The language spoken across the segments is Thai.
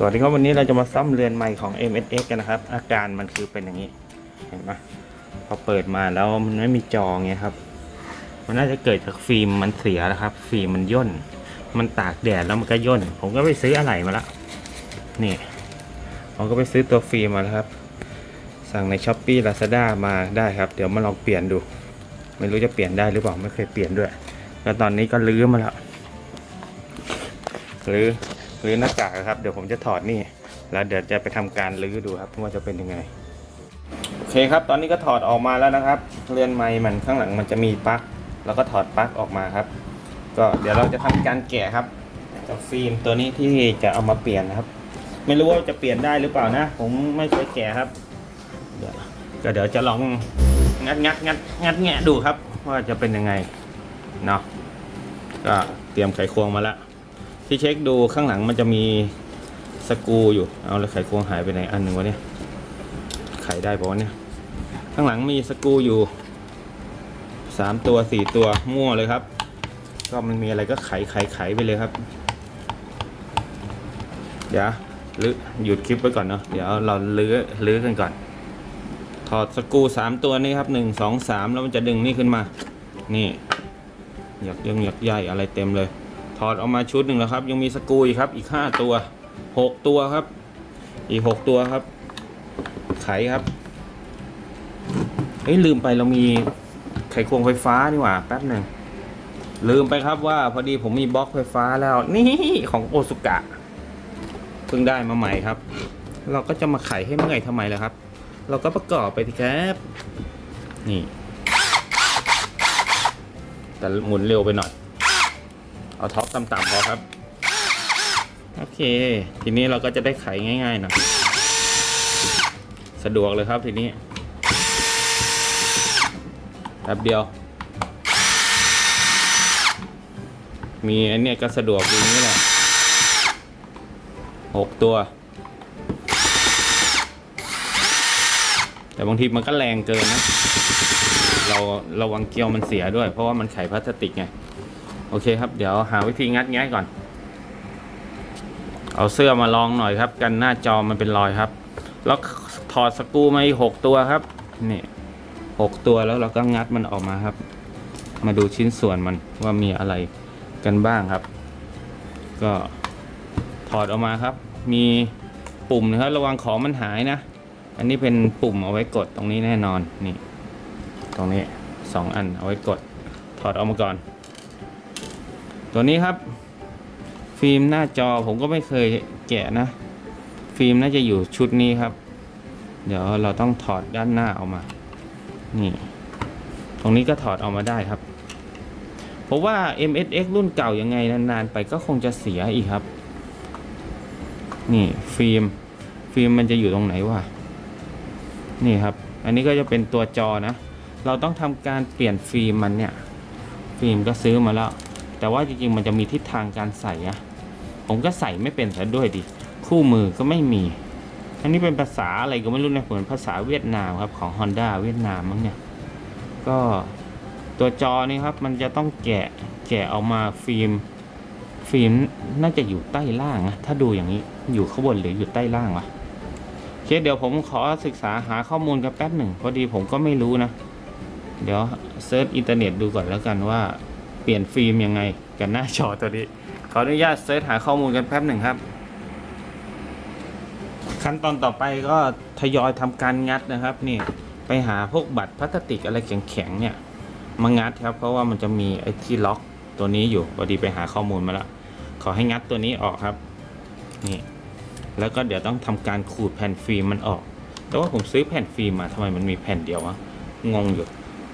สวัสดีครับวันนี้เราจะมาซ่อมเรือนใหม่ของ MSX กันนะครับ อาการมันคือเป็นอย่างนี้ เห็นไหมพอเปิดมาแล้วมันไม่มีจอไงครับ มันน่าจะเกิดจากฟิล์มมันเสียนะครับ ฟิล์มมันย่น มันตากแดดแล้วมันก็ย่น ผมก็ไปซื้ออะไหล่มาละนี่ผมก็ไปซื้อตัวฟิล์มมาแล้วครับ สั่งในช้อปปี้ลาซาด้ามาได้ครับ เดี๋ยวมาลองเปลี่ยนดู ไม่รู้จะเปลี่ยนได้หรือเปล่าไม่เคยเปลี่ยนด้วย แล้วตอนนี้ก็ลื้อมาแล้วลื้อ รื้อหน้ากากครับ เดี๋ยวผมจะถอดนี่ แล้วเดี๋ยวจะไปทำการรื้อดูครับว่าจะเป็นยังไง โอเคครับ ตอนนี้ก็ถอดออกมาแล้วนะครับ เรือนไม้มันข้างหลังมันจะมีปลั๊ก แล้วก็ถอดปลั๊กออกมาครับ ก็เดี๋ยวเราจะทำการแกะครับจากฟิล์มตัวนี้ที่จะเอามาเปลี่ยนนะครับ ไม่รู้ว่าจะเปลี่ยนได้หรือเปล่านะ ผมไม่เคยแกะครับเดี๋ยวก็เดี๋ยวจะลองงัดงัดงัดงัดแงะดูครับ ว่าจะเป็นยังไงเนาะก็เตรียมไขควงมาแล้ว ที่เช็คดูข้างหลังมันจะมีสกูอยู่ เอาแล้วไขควงหายไปไหนอันหนึ่งวะเนี่ย ไขได้ปะวะเนี่ย ข้างหลังมีสกูอยู่สามตัวสี่ตัวมั่วเลยครับ ก็มันมีอะไรก็ไขไขไขไปเลยครับ เดี๋ยวลื้อหยุดคลิปไว้ก่อนเนาะ เดี๋ยวเราลื้อลื้อกันก่อน ถอดสกูสามตัวนี้ครับหนึ่งสองสามแล้วมันจะดึงนี่ขึ้นมา นี่ หยักยังหยักใหญ่อะไรเต็มเลย ถอดออกมาชุดหนึ่งแล้วครับ ยังมีสกูอีกครับ อีกห้าตัวหกตัวครับ อีกหกตัวครับ ไขครับเฮ้ยลืมไปเรามีไขควงไฟฟ้านี่หว่าแป๊บหนึ่งลืมไปครับว่าพอดีผมมีบล็อกไฟฟ้าแล้วนี่ของโอซุกะเพิ่งได้มาใหม่ครับ เราก็จะมาไขให้เมื่อยทำไมล่ะครับ เราก็ประกอบไปทีครับนี่แต่หมุนเร็วไปหน่อย เอาท็อปต่ำๆพอครับ โอเค ทีนี้เราก็จะได้ไขง่ายๆหนะสะดวกเลยครับทีนี้แป๊บเดียว มีอันเนี้ยก็สะดวกอย่างนี้แหละหกตัว แต่บางทีมันก็แรงเกินนะ เราระวังเกลียวมันเสียด้วย เพราะว่ามันไขพลาสติกไง โอเคครับ เดี๋ยวหาวิธีงัดแงะก่อน เอาเสื้อมาลองหน่อยครับ กันหน้าจอมันเป็นรอยครับ แล้วถอดสกรูมาอีกหกตัวครับ นี่หกตัวแล้วเราก็งัดมันออกมาครับ มาดูชิ้นส่วนมันว่ามีอะไรกันบ้างครับ ก็ถอดออกมาครับ มีปุ่มนะครับ ระวังของมันหายนะ อันนี้เป็นปุ่มเอาไว้กดตรงนี้แน่นอน นี่ ตรงนี้สองอันเอาไว้กด ถอดออกมาก่อน ตัวนี้ครับ ฟิล์มหน้าจอผมก็ไม่เคยแกะนะ ฟิล์มน่าจะอยู่ชุดนี้ครับ เดี๋ยวเราต้องถอดด้านหน้าออกมา นี่ ตรงนี้ก็ถอดออกมาได้ครับเพราะว่า MSX รุ่นเก่ายังไงนานๆไปก็คงจะเสียอีกครับ นี่ฟิล์ม ฟิล์มมันจะอยู่ตรงไหนวะนี่ครับ อันนี้ก็จะเป็นตัวจอนะ เราต้องทำการเปลี่ยนฟิล์มมันเนี่ย ฟิล์มก็ซื้อมาแล้ว แต่ว่าจริงๆมันจะมีทิศทางการใส่อะผมก็ใส่ไม่เป็นซะด้วยดิ คู่มือก็ไม่มี อันนี้เป็นภาษาอะไรก็ไม่รู้นะเหมือนภาษาเวียดนามครับของ Honda เวียดนามมั้งเนี่ย ก็ตัวจอนี่ครับมันจะต้องแกะแกะออกมาฟิล์มฟิล์มน่าจะอยู่ใต้ล่างนะถ้าดูอย่างนี้อยู่ข้างบนหรืออยู่ใต้ล่างวะเคเดี๋ยวผมขอศึกษาหาข้อมูลกันแป๊บหนึ่งพอดีผมก็ไม่รู้นะ เดี๋ยวเซิร์ชอินเทอร์เน็ตดูก่อนแล้วกันว่า เปลี่ยนฟิล์มยังไงกันหน้าจอตัวนี้ ขออนุญาตเซิร์ชหาข้อมูลกันแป๊บหนึ่งครับ ขั้นตอนต่อไปก็ทยอยทำการงัดนะครับนี่ไปหาพวกบัตรพลาสติกอะไรแข็งๆเนี่ยมางัดครับ เพราะว่ามันจะมีไอ้ที่ล็อกตัวนี้อยู่พอดีไปหาข้อมูลมาแล้วขอให้งัดตัวนี้ออกครับนี่แล้วก็เดี๋ยวต้องทำการขูดแผ่นฟิล์มมันออก แต่ว่าผมซื้อแผ่นฟิล์มมาทำไมมันมีแผ่นเดียววะงงอยู่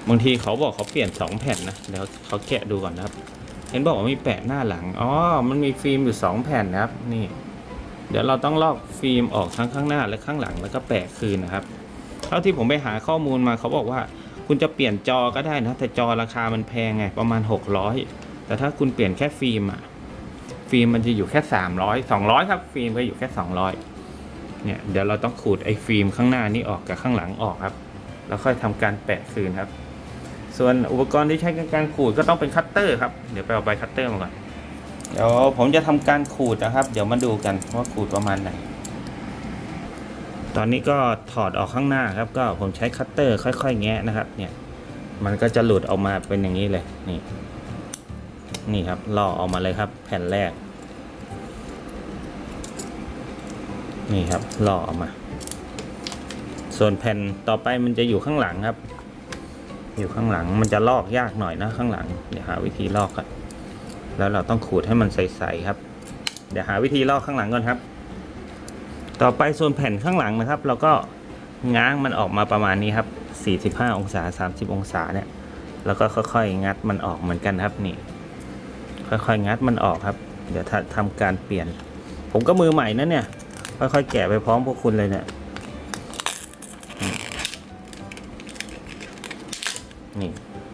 บางทีเขาบอกเขาเปลี่ยนสองแผ่นนะเดี๋ยวเขาแกะดูก่อนนะครับ เห็นบอกว่ามีแปะหน้าหลังอ๋อมันมีฟิล์มอยู่สองแผ่นนะครับ นี่ เดี๋ยวเราต้องลอกฟิล์มออกทั้งข้างหน้าและข้างหลังแล้วก็แปะคืนนะครับเท่าที่ผมไปหาข้อมูลมาเขาบอกว่า คุณจะเปลี่ยนจอก็ได้นะ แต่จอราคามันแพงไงประมาณ 600 แต่ถ้าคุณเปลี่ยนแค่ฟิล์มอะฟิล์มมันจะอยู่แค่ 300 200 ครับ ฟิล์มก็อยู่แค่ 200 เนี่ยเดี๋ยวเราต้องขูดไอ้ฟิล์มข้างหน้านี้ออกกับข้างหลังออกครับ แล้วค่อยทำการแปะคืนครับ ส่วนอุปกรณ์ที่ใช้ในการขูดก็ต้องเป็นคัตเตอร์ครับ เดี๋ยวไปเอาใบคัตเตอร์มาก่อน เดี๋ยวผมจะทำการขูดนะครับ เดี๋ยวมาดูกันว่าขูดประมาณไหน ตอนนี้ก็ถอดออกข้างหน้าครับ ก็ผมใช้คัตเตอร์ค่อย ๆ แงะนะครับ เนี่ย มันก็จะหลุดออกมาเป็นอย่างนี้เลย นี่ นี่ครับลอกออกมาเลยครับ แผ่นแรก นี่ครับลอกออกมา ส่วนแผ่นต่อไปมันจะอยู่ข้างหลังครับ อยู่ข้างหลังมันจะลอกยากหน่อยนะข้างหลังเดี๋ยวหาวิธีลอกก่อนแล้วเราต้องขูดให้มันใสๆครับ เดี๋ยวหาวิธีลอกข้างหลังก่อนครับ ต่อไปส่วนแผ่นข้างหลังนะครับ เราก็ง้างมันออกมาประมาณนี้ครับ 45 องศา 30 องศาเนี่ย แล้วก็ค่อยๆ งัดมันออกเหมือนกันครับนี่ ค่อยๆ งัดมันออกครับ เดี๋ยวถ้าทำการเปลี่ยน ผมก็มือใหม่นะเนี่ย ค่อยๆ แกะไปพร้อมพวกคุณเลยเนี่ย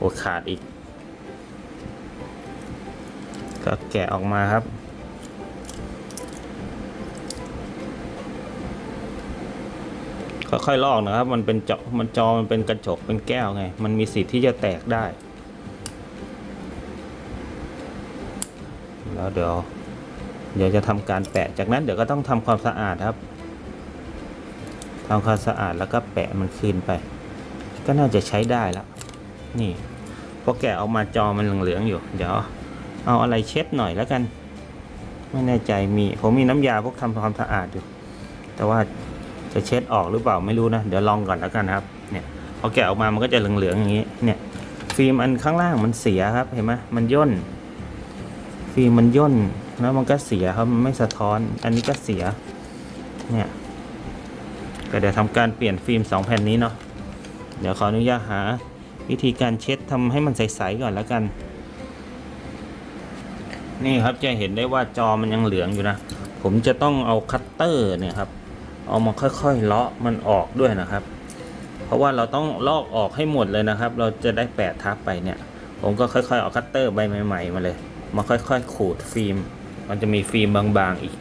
โอขาดอีก ก็แกะออกมาครับ ค่อยๆลอกนะครับ มันเป็นจอมันจอมันเป็นกระจกเป็นแก้วไง มันมีสิทธิ์ที่จะแตกได้ แล้วเดี๋ยว เดี๋ยวจะทำการแปะ จากนั้นเดี๋ยวก็ต้องทำความสะอาดครับทำความสะอาดแล้วก็แปะมันคืนไป ก็น่าจะใช้ได้แล้ว นี่พอแกะออกมาจอมันเหลืองๆอยู่ เดี๋ยว เอาอะไรเช็ดหน่อยแล้วกัน ไม่แน่ใจมี ผมมีน้ำยาพวกทำความสะอาดอยู่ แต่ว่าจะเช็ดออกหรือเปล่าไม่รู้นะ เดี๋ยวลองก่อนแล้วกันครับ เนี่ย พอแกะออกมามันก็จะเหลืองๆอย่างนี้ เนี่ย ฟิล์มอันข้างล่างมันเสียครับ เห็นไหมมันย่น ฟิล์มมันย่นแล้วมันก็เสียครับ มันไม่สะท้อน อันนี้ก็เสีย เนี่ยก็เดี๋ยวทำการเปลี่ยนฟิล์มสองแผ่นนี้เนาะ เดี๋ยวขออนุญาตหา วิธีการเช็ดทำให้มันใสๆก่อนแล้วกัน นี่ครับจะเห็นได้ว่าจอมันยังเหลืองอยู่นะ ผมจะต้องเอาคัตเตอร์เนี่ยครับ เอามาค่อยๆเลาะมันออกด้วยนะครับ เพราะว่าเราต้องลอกออกให้หมดเลยนะครับ เราจะได้แปะทับไปเนี่ย ผมก็ค่อยๆเอาคัตเตอร์ใบใหม่ๆมาเลย มาค่อยๆขูดฟิล์ม มันจะมีฟิล์มบางๆอีก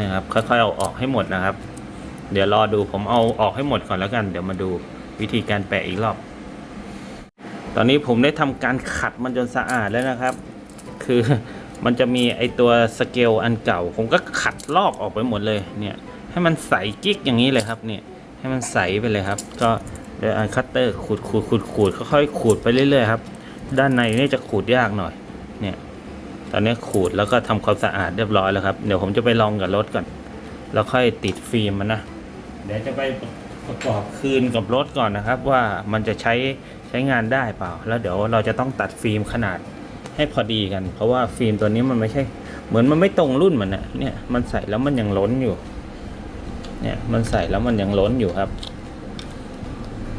นะครับ ค่อยๆเอาออกให้หมดนะครับ เดี๋ยวรอดูผมเอาออกให้หมดก่อนแล้วกัน เดี๋ยวมาดูวิธีการแปะอีกรอบ ตอนนี้ผมได้ทำการขัดมันจนสะอาดแล้วนะครับ คือมันจะมีไอตัวสเกลอันเก่า ผมก็ขัดลอกออกไปหมดเลยเนี่ยให้มันใสกิ๊กอย่างนี้เลยครับเนี่ยให้มันใสไปเลยครับ ก็เดี๋ยวเอาคัตเตอร์ขูดขูดขูดขูดค่อยๆขูดไปเรื่อยๆครับ ด้านในนี่จะขูดยากหน่อยเนี่ยตอนนี้ขูดแล้วก็ทำความสะอาดเรียบร้อยแล้วครับ เดี๋ยวผมจะไปลองกับรถก่อน แล้วค่อยติดฟิล์มมันนะ เดี๋ยวจะไป ประกอบคืนกับรถก่อนนะครับ ว่ามันจะใช้ใช้งานได้เปล่า แล้วเดี๋ยวเราจะต้องตัดฟิล์มขนาดให้พอดีกัน เพราะว่าฟิล์มตัวนี้มันไม่ใช่ เหมือนมันไม่ตรงรุ่นมันนะเนี่ยมันใส่แล้วมันยังล้นอยู่ เนี่ยมันใส่แล้วมันยังล้นอยู่ครับ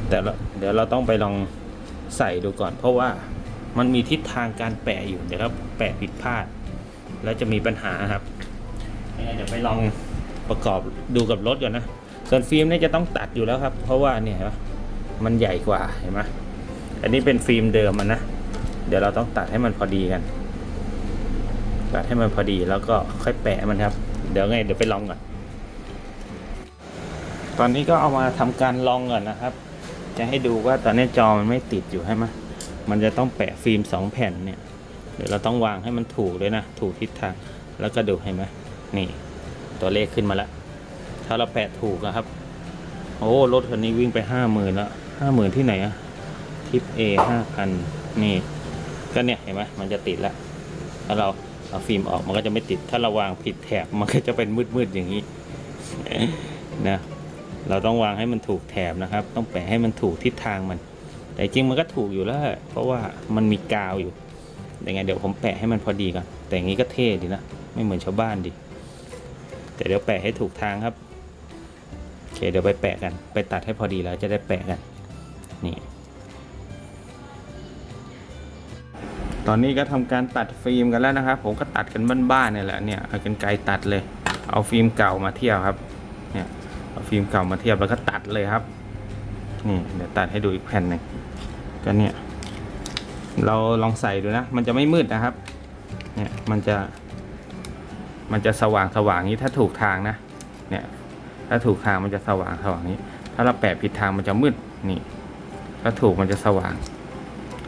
แต่ละเดี๋ยวเราต้องไปลองใส่ดูก่อน เพราะว่ามันมีทิศทางการแปะอยู่เดี๋ยวเราแปะผิดพลาด แล้วจะมีปัญหาครับเดี๋ยวไปลองประกอบดูกับรถก่อนนะ ส่วนฟิล์มเนี่ยจะต้องตัดอยู่แล้วครับ เพราะว่าเนี่ยนะมันใหญ่กว่าเห็นไหมอันนี้เป็นฟิล์มเดิมมันนะ เดี๋ยวเราต้องตัดให้มันพอดีกัน ตัดให้มันพอดีแล้วก็ค่อยแปะมันครับ เดี๋ยวไงเดี๋ยวไปลองก่อน ตอนนี้ก็เอามาทำการลองก่อนนะครับ จะให้ดูว่าตอนนี้จอมันไม่ติดอยู่ใช่ไหมมันจะต้องแปะฟิล์มสองแผ่นเนี่ย เดี๋ยวเราต้องวางให้มันถูกด้วยนะ ถูกทิศทาง แล้วก็ดูเห็นไหมนี่ ตัวเลขขึ้นมาแล้ว ถ้าเราแปะถูกอะครับ โอ้รถคันนี้วิ่งไปห้าหมื่นแล้วห้าหมื่นที่ไหนอะทิปเอห้าพันนี่ก็เนี่ยเห็นไหมมันจะติดแล้วถ้าเราเอาฟิล์มออกมันก็จะไม่ติด ถ้าเราวางผิดแถบมันก็จะเป็นมืดๆอย่างนี้นะเราต้องวางให้มันถูกแถบนะครับ ต้องแปะให้มันถูกทิศทางมัน แต่จริงมันก็ถูกอยู่แล้ว เพราะว่ามันมีกาวอยู่ยังไงเดี๋ยวผมแปะให้มันพอดีก่อนแต่อย่างนี้ก็เท่ดีนะ ไม่เหมือนชาวบ้านดี แต่เดี๋ยวแปะให้ถูกทางครับ เคเดี๋ยวไปแปะกัน ไปตัดให้พอดีแล้วจะได้แปะกัน นี่ ตอนนี้ก็ทำการตัดฟิล์มกันแล้วนะครับ ผมก็ตัดกันบ้านๆเนี่ยแหละเนี่ยเอากันไกลตัดเลย เอาฟิล์มเก่ามาเทียบครับ เนี่ยเอาฟิล์มเก่ามาเทียบแล้วก็ตัดเลยครับ นี่เดี๋ยวตัดให้ดูอีกแผ่นหนึ่งก็เนี่ย เราลองใส่ดูนะ มันจะไม่มืดนะครับ เนี่ยมันจะ มันจะสว่างสว่างนี้ถ้าถูกทางนะ เนี่ย ถ้าถูกทางมันจะสว่างสว่างนี้ ถ้าเราแปะผิดทางมันจะมืดนี่ ถ้าถูกมันจะสว่าง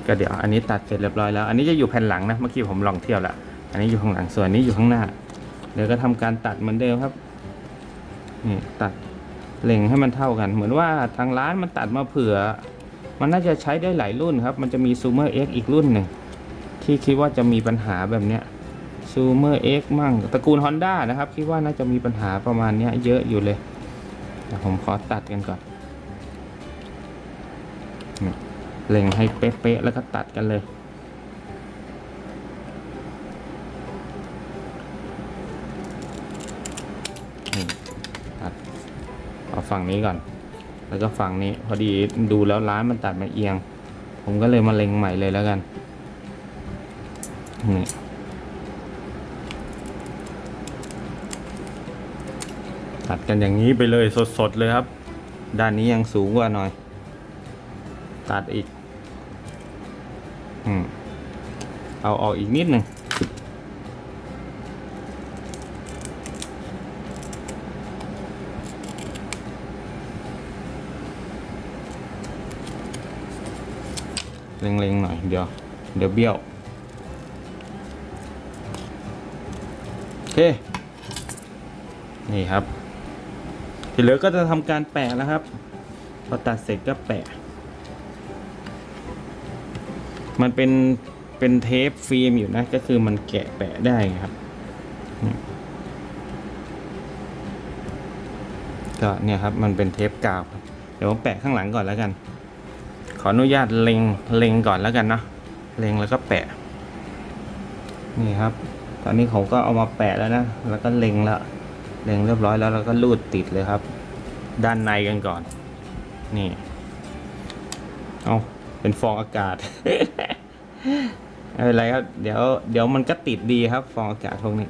ก็เดี๋ยวอันนี้ตัดเสร็จเรียบร้อยแล้ว อันนี้จะอยู่แผ่นหลังนะเมื่อกี้ผมลองเทียบล้วอันนี้อยู่ข้างหลังส่วนนี้อยู่ข้างหน้าเดี๋ยวก็ทำการตัดเหมือนเดิมครับนี่ตัดเล็งให้มันเท่ากัน เหมือนว่าทางร้านมันตัดมาเผื่อ มันน่าจะใช้ได้หลายรุ่นครับ มันจะมี Zoomer X อีกรุ่นหนึ่งที่คิดว่าจะมีปัญหาแบบเนี้ย Zoomer X มั่งตระกูล Honda นะครับ คิดว่าน่าจะมีปัญหาประมาณนี้เยอะอยู่เลยผมขอตัดกันก่อนเล็งให้เป๊ะๆแล้วก็ตัดกันเลยตัดเอาฝั่งนี้ก่อน แล้วก็ฝั่งนี้ พอดีดูแล้วร้านมันตัดมาเอียง ผมก็เลยมาเล็งใหม่เลยแล้วกันนี่ ตัดกันอย่างนี้ไปเลยสดๆเลยครับ ด้านนี้ยังสูงกว่าหน่อย ตัดอีกอืมเอาออกอีกนิดหนึ่งเล็งๆหน่อยเดี๋ยวเดี๋ยวเบี้ยว โอเค นี่ครับ ที่เหลือก็จะทำการแปะแล้วครับ พอตัดเสร็จก็แปะ มันเป็นเป็นเทปฟิล์มอยู่นะ ก็คือมันแกะแปะได้ครับ ก็เนี่ยครับมันเป็นเทปกาวครับเดี๋ยวผมแปะข้างหลังก่อนแล้วกัน ขออนุญาตเล็งเล็งก่อนแล้วกันเนาะเล็งแล้วก็แปะ นี่ครับ ตอนนี้ผมก็เอามาแปะแล้วนะ แล้วก็เล็งแล้ว เล็งเรียบร้อยแล้วเราก็รูดติดเลยครับ ด้านในกันก่อน นี่เอาเป็นฟองอากาศไม่เป็นไรครับ เดี๋ยวเดี๋ยวมันก็ติดดีครับ ฟองอากาศพวกนี้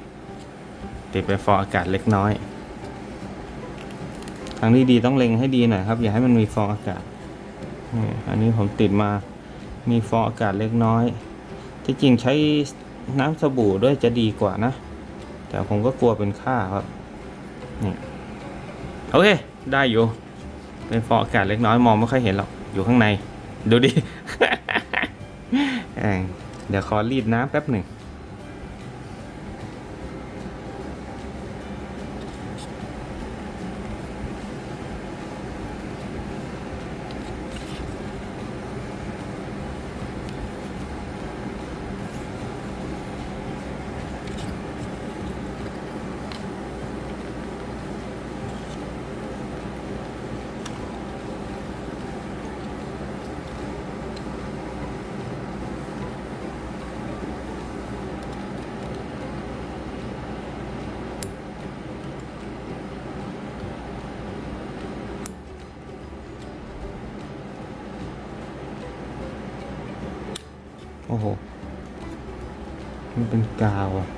ติดไปนฟองอากาศเล็กน้อยทางที่ดีต้องเล็งให้ดีหน่อยครับ อย่าให้มันมีฟองอากาศนี่อันนี้ผมติดมามีฟองอากาศเล็กน้อย ที่จริงใช้น้ำสบู่ด้วยจะดีกว่านะ แต่ผมก็กลัวเป็นค่าครับ นี่โอเค ได้อยู่ เป็นฟองอากาศเล็กน้อยมองไม่ค่อยเห็นหรอก อยู่ข้างใน ดูดิ เดี๋ยวขอรีดน้ำแป๊บหนึ่ง เป็นกาวอะ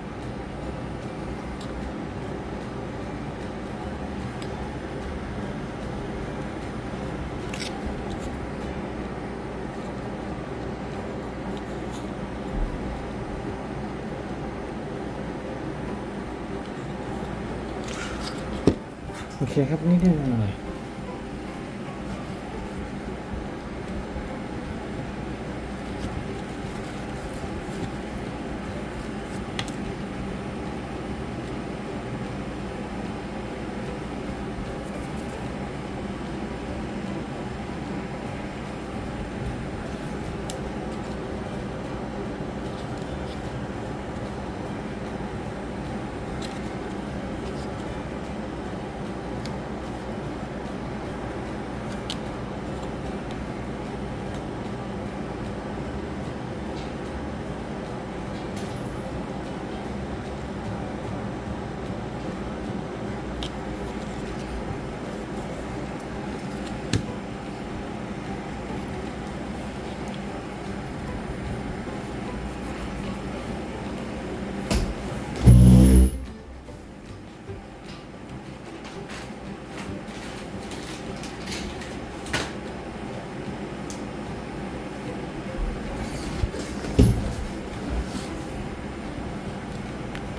โอเคครับนี่ได้หน่อย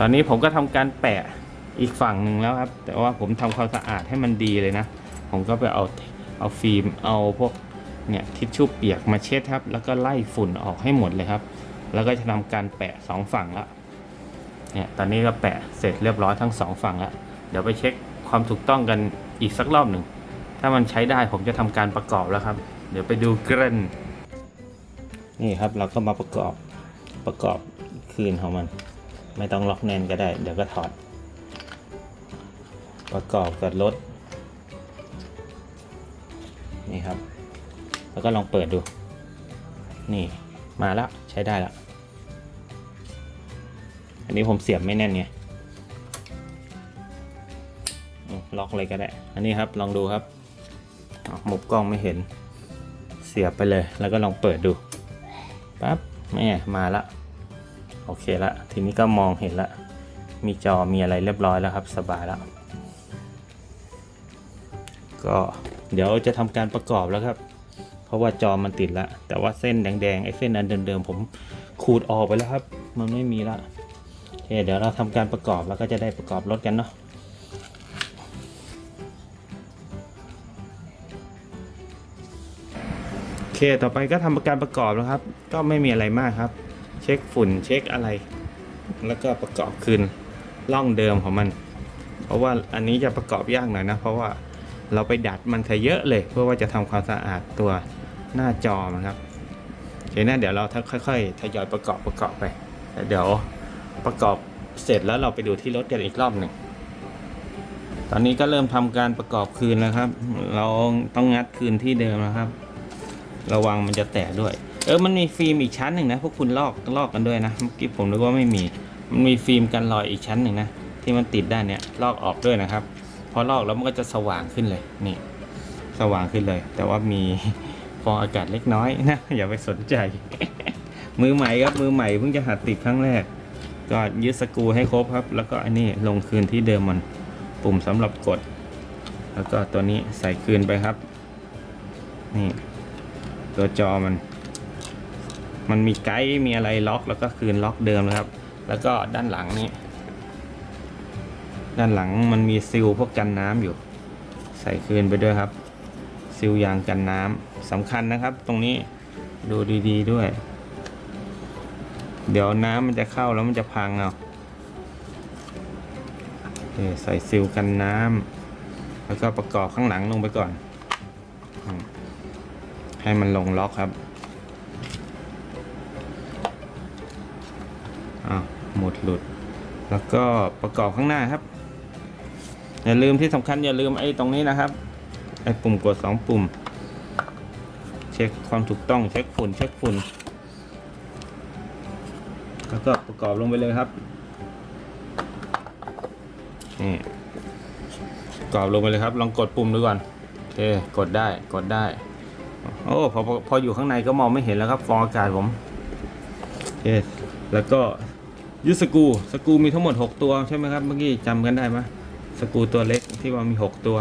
ตอนนี้ผมก็ทำการแปะอีกฝั่งหนึ่งแล้วครับ แต่ว่าผมทำความสะอาดให้มันดีเลยนะ ผมก็ไปเอาเอาฟิล์มเอาพวกเนี่ยทิชชู่เปียกมาเช็ดครับ แล้วก็ไล่ฝุ่นออกให้หมดเลยครับ แล้วก็จะทำการแปะสองฝั่งละเนี่ยตอนนี้ก็แปะเสร็จเรียบร้อยทั้งสองฝั่งแล้วเดี๋ยวไปเช็คความถูกต้องกันอีกสักรอบหนึ่งถ้ามันใช้ได้ผมจะทำการประกอบแล้วครับ เดี๋ยวไปดูเกันนี่ครับเราก็มาประกอบประกอบคืนของมัน ไม่ต้องล็อกแน่นก็ได้ เดี๋ยวก็ถอด ประกอบกับรถนี่ครับ แล้วก็ลองเปิดดู นี่มาแล้วใช้ได้แล้ว อันนี้ผมเสียบไม่แน่นไงล็อกเลยก็ได้ อันนี้ครับลองดูครับมุมกล้องไม่เห็น เสียบไปเลย แล้วก็ลองเปิดดูปั๊บแม่มาละ โอเคละทีนี้ก็มองเห็นละ มีจอมีอะไรเรียบร้อยแล้วครับ สบายแล้ว ก็เดี๋ยวจะทำการประกอบแล้วครับ เพราะว่าจอมันติดละ แต่ว่าเส้นแดงๆไอ้เส้นอันเดิมๆผมขูดออกไปแล้วครับ มันไม่มีละโอเคเดี๋ยวเราทำการประกอบแล้วก็จะได้ประกอบรถกันเนาะโอเคต่อไปก็ทำการประกอบแล้วครับ ก็ไม่มีอะไรมากครับ เช็คฝุ่นเช็คอะไร แล้วก็ประกอบคืนร่องเดิมของมัน เพราะว่าอันนี้จะประกอบยากหน่อยนะ เพราะว่าเราไปดัดมันซะเยอะเลย เพื่อว่าจะทำความสะอาดตัวหน้าจอมันครับโอเคนะเดี๋ยวเราค่อยๆทยอยประกอบประกอบไปแล้วเดี๋ยวประกอบเสร็จแล้วเราไปดูที่รถกันอีกรอบหนึ่งตอนนี้ก็เริ่มทำการประกอบคืนแล้วครับ เราต้องงัดคืนที่เดิมนะครับ ระวังมันจะแตกด้วย เออ มันมีฟิล์มอีกชั้นหนึ่งนะ พวกคุณลอกลอกกันด้วยนะ เมื่อกี้ผมนึกว่าไม่มี มันมีฟิล์มกันรอยอีกชั้นหนึ่งนะ ที่มันติดด้านเนี้ย ลอกออกด้วยนะครับ พอลอกแล้วมันก็จะสว่างขึ้นเลย นี่ สว่างขึ้นเลย แต่ว่ามีฟองอากาศเล็กน้อยนะ อย่าไปสนใจ มือใหม่ครับ มือใหม่เพิ่งจะหัดติดครั้งแรก ก็ยึดสกูให้ครบครับ แล้วก็อันนี้ลงคืนที่เดิมมัน ปุ่มสำหรับกด แล้วก็ตัวนี้ใส่คืนไปครับ นี่ ตัวจอมัน มันมีไกด์มีอะไรล็อกแล้วก็คืนล็อกเดิมนะครับ แล้วก็ด้านหลังนี่ด้านหลังมันมีซิลพวกกันน้ำอยู่ ใส่คืนไปด้วยครับ ซิลยางกันน้ำสำคัญนะครับ ตรงนี้ดูดีๆด้วย เดี๋ยวน้ำมันจะเข้าแล้วมันจะพังเอาโอใส่ซิลกันน้ำแล้วก็ประกอบข้างหลังลงไปก่อน ให้มันลงล็อกครับ หมดหลุด แล้วก็ประกอบข้างหน้าครับ อย่าลืมที่สำคัญอย่าลืมไอ้ตรงนี้นะครับ ไอ้ปุ่มกดสองปุ่ม เช็คความถูกต้องเช็คฝุ่นเช็คฝุ่น แล้วก็ประกอบลงไปเลยครับ นี่ประกอบลงไปเลยครับ ลองกดปุ่มดูก่อน โอเค กดได้ กดได้ โอ้พอพอ พออยู่ข้างในก็มองไม่เห็นแล้วครับ ฟองอากาศผม โอเค แล้วก็ ยึดสกูสกูมีทั้งหมด 6 ตัวใช่ไหมครับเมื่อกี้จำกันได้ไหมสกูตัวเล็กที่ว่ามี 6 ตัว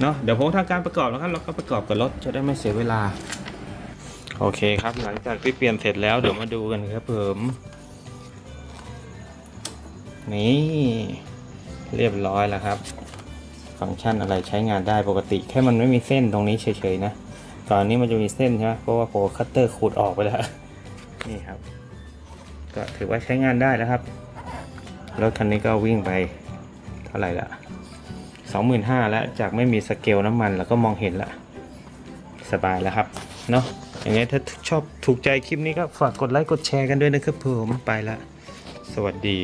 เนาะเดี๋ยวผมทำการประกอบแล้วครับแล้วก็ประกอบกับรถจะได้ไม่เสียเวลา โอเคครับ หลังจากที่เปลี่ยนเสร็จแล้วเดี๋ยวมาดูกันครับผมนี่เรียบร้อยแล้วครับ ฟังก์ชันอะไรใช้งานได้ปกติ แค่มันไม่มีเส้นตรงนี้เฉยๆนะก่อนนี้มันจะมีเส้นใช่ไหมเพราะว่าโปรคัตเตอร์ขูดออกไปแล้วนี่ครับ ก็ถือว่าใช้งานได้แล้วครับ รถคันนี้ก็วิ่งไปเท่าไหร่ละสองหมื่นห้าแล้วจากไม่มีสเกลน้ำมันแล้วก็มองเห็นละ สบายแล้วครับ เนาะอย่างงี้ถ้าชอบถูกใจคลิปนี้ก็ฝากกดไลค์กดแชร์กันด้วยนะครับผมไปละ สวัสดี